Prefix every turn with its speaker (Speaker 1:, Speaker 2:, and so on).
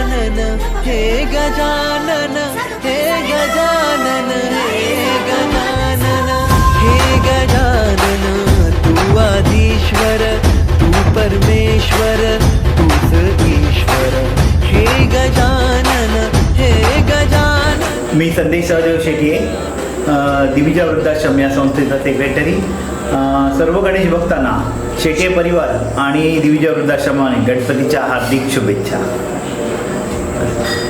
Speaker 1: गजानन हे गजानन हे गजानन हे गजानन हे गजानन तू आधीश्वर तू परमेश्वर तूच ईश्वर हे गजानन हे गजानन.
Speaker 2: मी संदेश सहदेव शेट्ये दिविजा वृद्धाश्रम या संस्थेचा सेक्रेटरी सर्व गणेश भक्तांना शेटे परिवार आणि दिविजा वृद्धाश्रमाने गणपतीच्या हार्दिक शुभेच्छा. Thank you.